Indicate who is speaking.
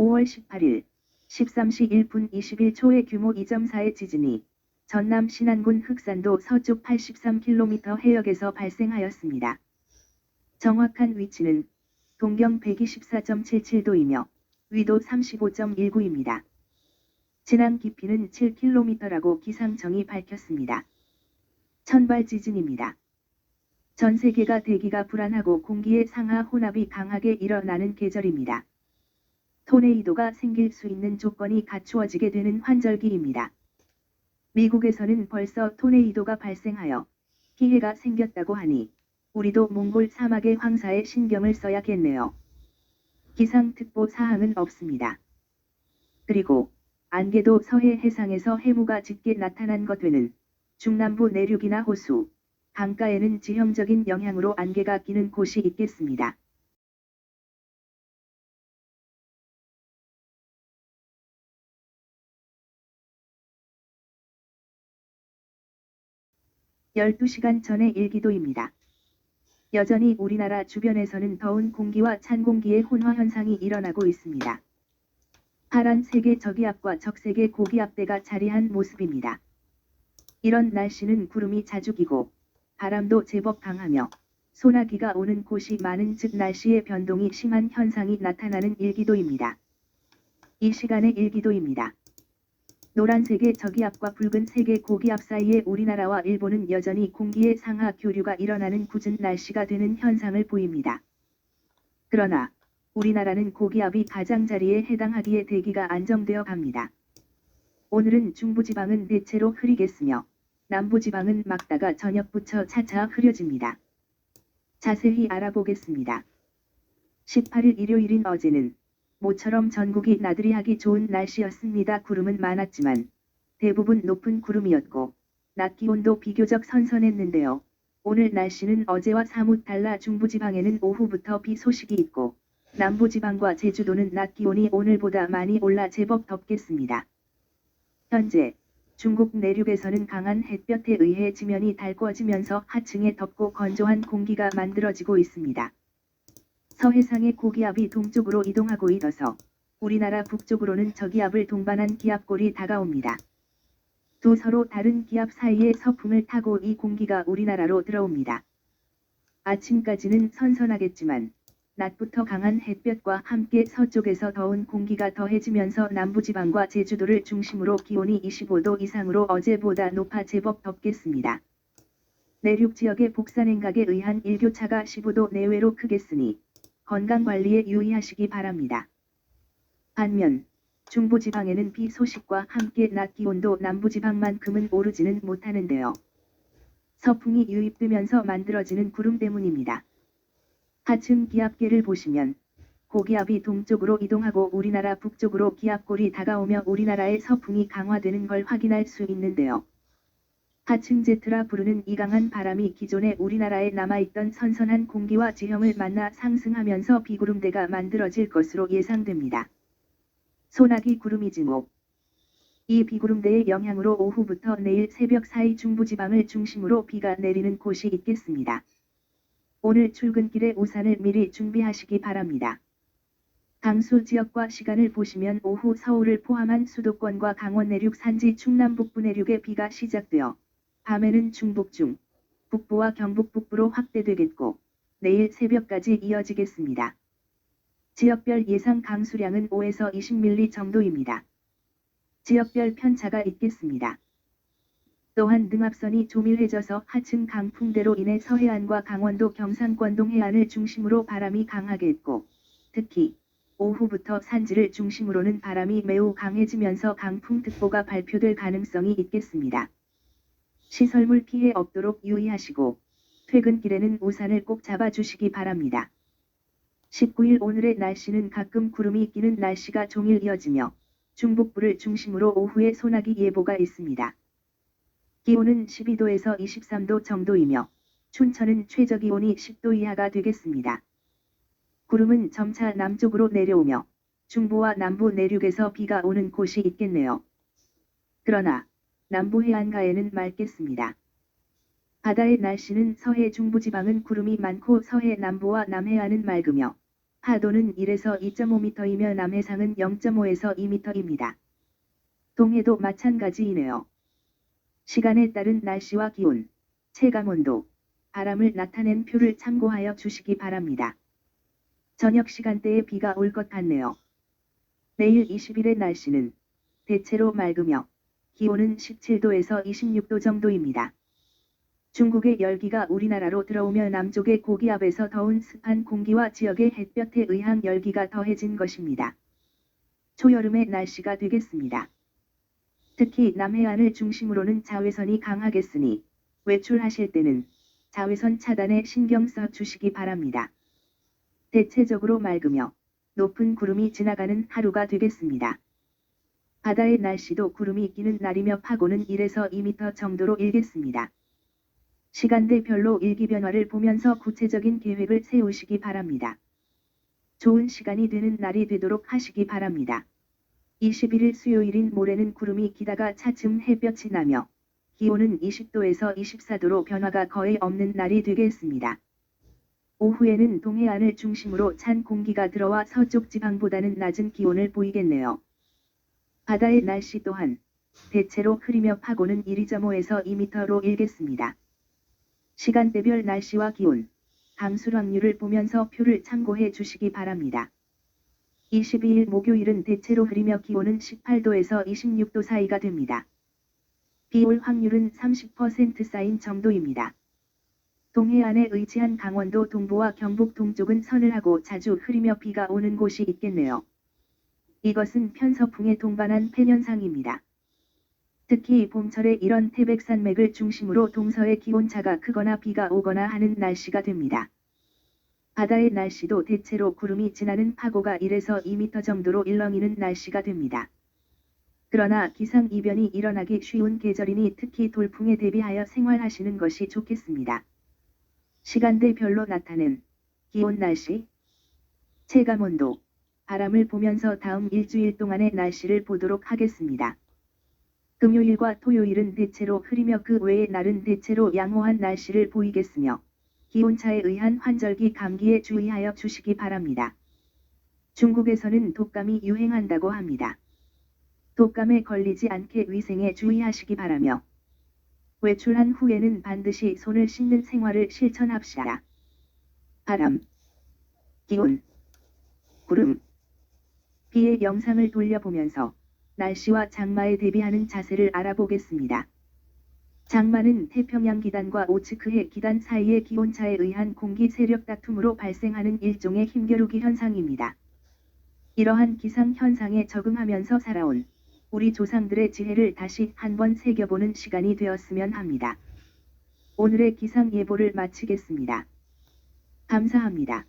Speaker 1: 5월 18일 13시 1분 21초의 규모 2.4의 지진이 전남 신안군 흑산도 서쪽 83km 해역에서 발생하였습니다. 정확한 위치는 동경 124.77도이며 위도 35.19입니다. 진앙 깊이는 7km라고 기상청이 밝혔습니다. 천발 지진입니다. 전 세계가 대기가 불안하고 공기의 상하 혼합이 강하게 일어나는 계절입니다. 토네이도가 생길 수 있는 조건이 갖추어지게 되는 환절기입니다. 미국에서는 벌써 토네이도가 발생하여 피해가 생겼다고 하니 우리도 몽골 사막의 황사에 신경을 써야겠네요. 기상특보 사항은 없습니다. 그리고 안개도 서해 해상에서 해무가 짙게 나타난 것 외는 중남부 내륙이나 호수, 강가에는 지형적인 영향으로 안개가 끼는 곳이 있겠습니다. 열두 시간 전의 일기도입니다. 여전히 우리나라 주변에서는 더운 공기와 찬 공기의 혼화 현상이 일어나고 있습니다. 파란색의 저기압과 적색의 고기압대가 자리한 모습입니다. 이런 날씨는 구름이 자주 끼고 바람도 제법 강하며 소나기가 오는 곳이 많은 즉 날씨의 변동이 심한 현상이 나타나는 일기도입니다. 이 시간의 일기도입니다. 노란색의 저기압과 붉은색의 고기압 사이에 우리나라와 일본은 여전히 공기의 상하 교류가 일어나는 굳은 날씨가 되는 현상을 보입니다. 그러나 우리나라는 고기압이 가장자리에 해당하기에 대기가 안정되어 갑니다. 오늘은 중부지방은 대체로 흐리겠으며 남부지방은 막다가 저녁부터 차차 흐려집니다. 자세히 알아보겠습니다. 18일 일요일인 어제는 모처럼 전국이 나들이 하기 좋은 날씨였습니다. 구름은 많았지만 대부분 높은 구름이었고 낮 기온도 비교적 선선했는데요. 오늘 날씨는 어제와 사뭇 달라 중부지방에는 오후부터 비 소식이 있고 남부지방과 제주도는 낮 기온이 오늘보다 많이 올라 제법 덥겠습니다. 현재 중국 내륙에서는 강한 햇볕에 의해 지면이 달궈지면서 하층에 덥고 건조한 공기가 만들어지고 있습니다. 서해상의 고기압이 동쪽으로 이동하고 있어서 우리나라 북쪽으로는 저기압을 동반한 기압골이 다가옵니다. 두 서로 다른 기압 사이의 서풍을 타고 이 공기가 우리나라로 들어옵니다. 아침까지는 선선하겠지만 낮부터 강한 햇볕과 함께 서쪽에서 더운 공기가 더해지면서 남부지방과 제주도를 중심으로 기온이 25도 이상으로 어제보다 높아 제법 덥겠습니다. 내륙 지역의 복사냉각에 의한 일교차가 15도 내외로 크겠으니 건강관리에 유의하시기 바랍니다. 반면 중부지방에는 비 소식과 함께 낮 기온도 남부지방만큼은 오르지는 못하는데요. 서풍이 유입되면서 만들어지는 구름 때문입니다. 하층 기압계를 보시면 고기압이 동쪽으로 이동하고 우리나라 북쪽으로 기압골이 다가오며 우리나라의 서풍이 강화되는 걸 확인할 수 있는데요. 하층 제트라 부르는 이 강한 바람이 기존에 우리나라에 남아있던 선선한 공기와 지형을 만나 상승하면서 비구름대가 만들어질 것으로 예상됩니다. 소나기 구름이 증옥 이 비구름대의 영향으로 오후부터 내일 새벽 사이 중부지방을 중심으로 비가 내리는 곳이 있겠습니다. 오늘 출근길에 우산을 미리 준비하시기 바랍니다. 강수 지역과 시간을 보시면 오후 서울을 포함한 수도권과 강원 내륙 산지 충남 북부 내륙에 비가 시작되어 밤에는 중북 중, 북부와 경북 북부로 확대되겠고 내일 새벽까지 이어지겠습니다. 지역별 예상 강수량은 5에서 20mm 정도입니다. 지역별 편차가 있겠습니다. 또한 능압선이 조밀해져서 하층 강풍대로 인해 서해안과 강원도 경상권 동 해안을 중심으로 바람이 강하겠고 특히 오후부터 산지를 중심으로는 바람이 매우 강해지면서 강풍특보가 발표될 가능성이 있겠습니다. 시설물 피해 없도록 유의하시고 퇴근길에는 우산을 꼭 잡아주시기 바랍니다. 19일 오늘의 날씨는 가끔 구름이 끼는 날씨가 종일 이어지며 중북부를 중심으로 오후에 소나기 예보가 있습니다. 기온은 12도에서 23도 정도이며 춘천은 최저기온이 10도 이하가 되겠습니다. 구름은 점차 남쪽으로 내려오며 중부와 남부 내륙에서 비가 오는 곳이 있겠네요. 그러나 남부 해안가에는 맑겠습니다. 바다의 날씨는 서해 중부지방은 구름이 많고 서해 남부와 남해안은 맑으며 파도는 1에서 2.5m이며 남해상은 0.5에서 2m입니다. 동해도 마찬가지이네요. 시간에 따른 날씨와 기온, 체감온도, 바람을 나타낸 표를 참고하여 주시기 바랍니다. 저녁 시간대에 비가 올 것 같네요. 내일 20일의 날씨는 대체로 맑으며 기온은 17도에서 26도 정도입니다. 중국의 열기가 우리나라로 들어오며 남쪽의 고기압에서 더운 습한 공기와 지역의 햇볕에 의한 열기가 더해진 것입니다. 초여름의 날씨가 되겠습니다. 특히 남해안을 중심으로는 자외선이 강하겠으니 외출하실 때는 자외선 차단에 신경 써 주시기 바랍니다. 대체적으로 맑으며 높은 구름이 지나가는 하루가 되겠습니다. 바다의 날씨도 구름이 끼는 날이며 파고는 1에서 2m 정도로 일겠습니다. 시간대별로 일기 변화를 보면서 구체적인 계획을 세우시기 바랍니다. 좋은 시간이 되는 날이 되도록 하시기 바랍니다. 21일 수요일인 모레는 구름이 기다가 차츰 햇볕이 나며 기온은 20도에서 24도로 변화가 거의 없는 날이 되겠습니다. 오후에는 동해안을 중심으로 찬 공기가 들어와 서쪽 지방보다는 낮은 기온을 보이겠네요. 바다의 날씨 또한 대체로 흐리며 파고는 1.5에서 2m로 일겠습니다. 시간대별 날씨와 기온, 강수 확률을 보면서 표를 참고해 주시기 바랍니다. 22일 목요일은 대체로 흐리며 기온은 18도에서 26도 사이가 됩니다. 비올 확률은 30% 쌓인 정도입니다. 동해안에 의지한 강원도 동부와 경북 동쪽은 서늘하고 자주 흐리며 비가 오는 곳이 있겠네요. 이것은 편서풍에 동반한 폐현상입니다. 특히 봄철에 이런 태백산맥을 중심으로 동서의 기온차가 크거나 비가 오거나 하는 날씨가 됩니다. 바다의 날씨도 대체로 구름이 지나는 파고가 1에서 2m 정도로 일렁이는 날씨가 됩니다. 그러나 기상이변이 일어나기 쉬운 계절이니 특히 돌풍에 대비하여 생활하시는 것이 좋겠습니다. 시간대별로 나타낸 기온 날씨, 체감온도, 바람을 보면서 다음 일주일 동안의 날씨를 보도록 하겠습니다. 금요일과 토요일은 대체로 흐리며 그 외의 날은 대체로 양호한 날씨를 보이겠으며 기온차에 의한 환절기 감기에 주의하여 주시기 바랍니다. 중국에서는 독감이 유행한다고 합니다. 독감에 걸리지 않게 위생에 주의하시기 바라며 외출한 후에는 반드시 손을 씻는 생활을 실천합시다. 바람, 기온, 구름, 비의 영상을 돌려보면서 날씨와 장마에 대비하는 자세를 알아보겠습니다. 장마는 태평양 기단과 오츠크해 기단 사이의 기온차에 의한 공기 세력 다툼으로 발생하는 일종의 힘겨루기 현상입니다. 이러한 기상 현상에 적응하면서 살아온 우리 조상들의 지혜를 다시 한번 새겨보는 시간이 되었으면 합니다. 오늘의 기상 예보를 마치겠습니다. 감사합니다.